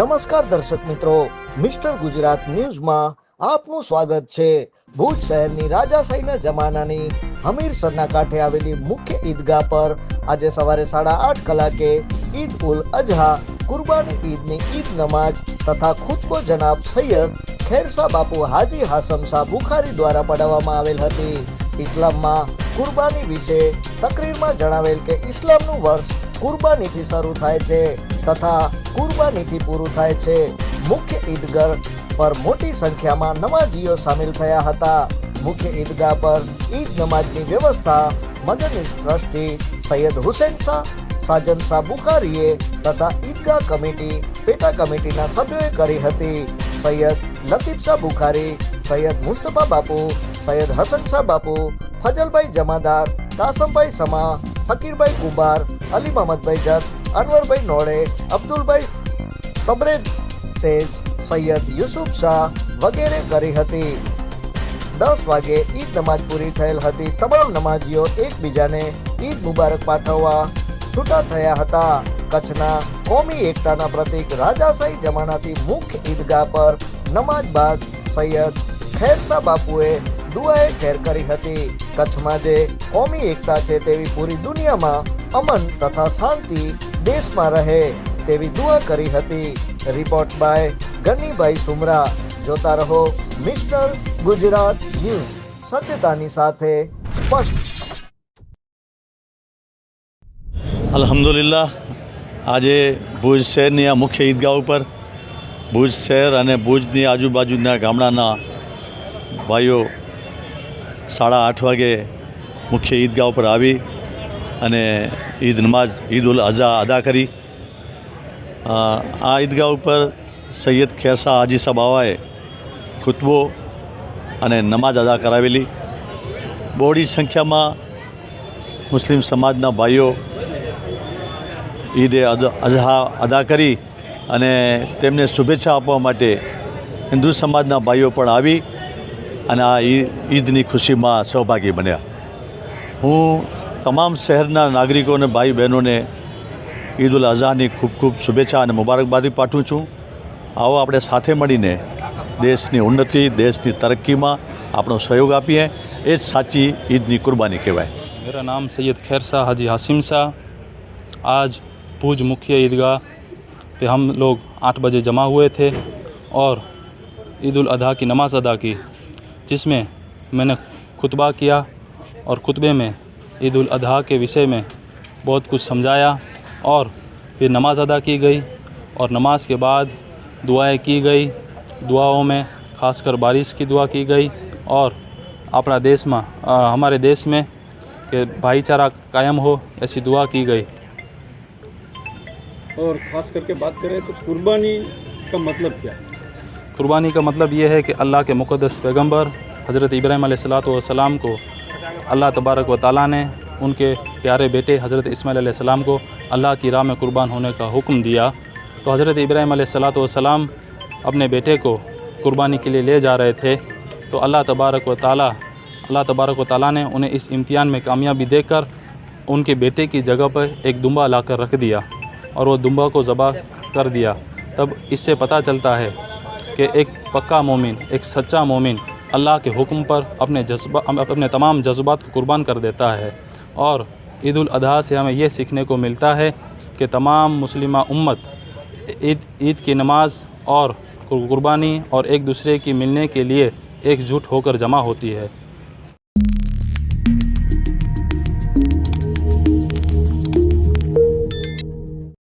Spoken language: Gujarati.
નમસ્કાર દર્શક મિત્રો, મિસ્ટર ગુજરાત ન્યૂઝમાં આપનું સ્વાગત છે. ભુજ શહેરની રાજાશાહીના જમાનાની હમીરસરના કાંઠે આવેલી મુખ્ય ઈદગાહ પર આજે સવારે સાડા આઠ કલાકે ઈદ ઉલ અજહા કુરબાની ઈદની ઈદ નમાજ તથા ખુતબો જનાબ સૈયદ ખેરસા બાપુ હાજી હાસમ શાહ બુખારી દ્વારા પઢાવવામાં આવેલ હતી. ઇસ્લામમાં કુરબાની વિશે તકરીરમાં જણાવેલ કે ઇસ્લામનું વર્ષ કુરબાનીથી શરૂ થાય છે. તથા કુરબાનીથી પૂરું થાય છે. મુખ્ય ઈદગર પર મોટી સંખ્યામાં નમાજીઓ સામેલ થયા હતા. મુખ્ય ઈદગાહ પર ઈદ નમાજની વ્યવસ્થા મદનીશ ટ્રસ્ટી સૈયદ હુસેન શાહ, સાજન શાહ બુખારીએ તથા ઈદગાહ કમિટી, પેટા કમિટીના સભ્યોએ કરી હતી. સૈયદ લતીફ શાહ બુખારી, સૈયદ મુસ્તફા બાપુ, સૈયદ હસન શાહ બાપુ, ફજલભાઈ જમાદાર કાસમભાઈ સમા, ફકીરભાઈ કુબાર અલી મહમદભાઈ જત અનવરભાઈ નોડે અબ્દુલભાઈ તબરેજ શેખ સૈયદ યુસુફ શાહ વગેરે કરી હતી. દસ વાગે ઈદ નમાજ પૂરી થયેલ હતી. તમામ નમાજીઓ એકબીજાને ઈદ મુબારક પાઠવવા છૂટા થયા હતા. કચ્છના કોમી એકતાના પ્રતીક રાજાશાહી જમાનાથી મુખ્ય ઈદગાહ પર નમાજ બાદ સૈયદ ખેરસા બાપુએ દુઆએ ખેર કરી હતી. કચ્છમાં જે કોમી એકતા છે તેવી પૂરી દુનિયામાં અમન તથા શાંતિ દેશમાં રહે તેવી દુઆ કરી હતી. Report by Ganibhai Sumra. જોતા રહો મિસ્ટર ગુજરાત ન્યૂઝ સત્યતાની સાથે સ્પષ્ટ. અલ્હમ્દુલિલ્લાહ, આજે ભુજ શહેરની આ મુખ્ય ઈદગાહ ઉપર, ભુજ શહેર અને ભુજની આજુબાજુના ગામડાના ભાઈઓ સાડા આઠ વાગે મુખ્ય ઈદગાહ ઉપર આવી. અને ઈદ નમાઝ ઈદ ઉલ અઝા અદા કરી. આ ઈદગાહ ઉપર સૈયદ ખેરસા હાજી સબાવાએ બાવાએ ખુતબો અને નમાઝ અદા કરાવેલી. બહોળી સંખ્યામાં મુસ્લિમ સમાજના ભાઈઓ ઈદે અઝહા અદા કરી અને તેમને શુભેચ્છા આપવા માટે હિન્દુ સમાજના ભાઈઓ પણ આવી અને આ ઈદની ખુશીમાં સહભાગી બન્યા. હું તમામ શહેરના નાગરિકો અને ભાઈ બહેનોને ઈદ ઉલ અઝહાની ખૂબ ખૂબ શુભેચ્છા અને મુબારકબાદી પાઠવું છું આવો આપણે સાથે મળીને દેશની ઉન્નતિ દેશની તરક્કીમાં આપણો સહયોગ આપીએ એ જ સાચી ઈદની કુરબાની કહેવાય मेरा नाम सैयद खैर शाह हाजी हासिम शाह आज भूज मुख्य ईदगाह पे हम लोग आठ बजे जमा हुए थे और ईद उल अधा की नमाज़ अदा की जिसमें मैंने खुतबा किया और खुतबे में عید الاضحیٰ کے وشے میں بہت کچھ سمجھایا اور پھر نماز ادا کی گئی اور نماز کے بعد دعائیں کی گئی۔ دعاؤں میں خاص کر بارش کی دعا کی گئی اور اپنا دیش میں ہمارے دیش میں کہ بھائی چارہ قائم ہو ایسی دعا کی گئی۔ اور خاص کر کے بات کریں تو قربانی کا مطلب کیا؟ قربانی کا مطلب یہ ہے کہ اللہ کے مقدس پیغمبر حضرت ابراہیم علیہ السلام کو اللہ تبارک و تعالیٰ نے ان کے پیارے بیٹے حضرت اسماعیل علیہ السلام کو اللہ کی راہ میں قربان ہونے کا حکم دیا۔ تو حضرت ابراہیم علیہ السلاۃ والسلام اپنے بیٹے کو قربانی کے لیے لے جا رہے تھے۔ تو اللہ تبارک و تعالیٰ، اللہ تبارک و تعالیٰ نے انہیں اس امتحان میں کامیابی دے کر ان کے بیٹے کی جگہ پر ایک دمبا لا کر رکھ دیا اور وہ دمبا کو ذبح کر دیا۔ تب اس سے پتہ چلتا ہے کہ ایک پکا مومن، ایک سچا مومن اللہ کے حکم پر اپنے جذبہ اپنے تمام جذبات کو قربان کر دیتا ہے۔ اور عید الاضحیٰ سے ہمیں یہ سیکھنے کو ملتا ہے کہ تمام مسلمہ امت عید عید کی نماز اور قربانی اور ایک دوسرے کی ملنے کے لیے ایک جھٹ ہو کر جمع ہوتی ہے۔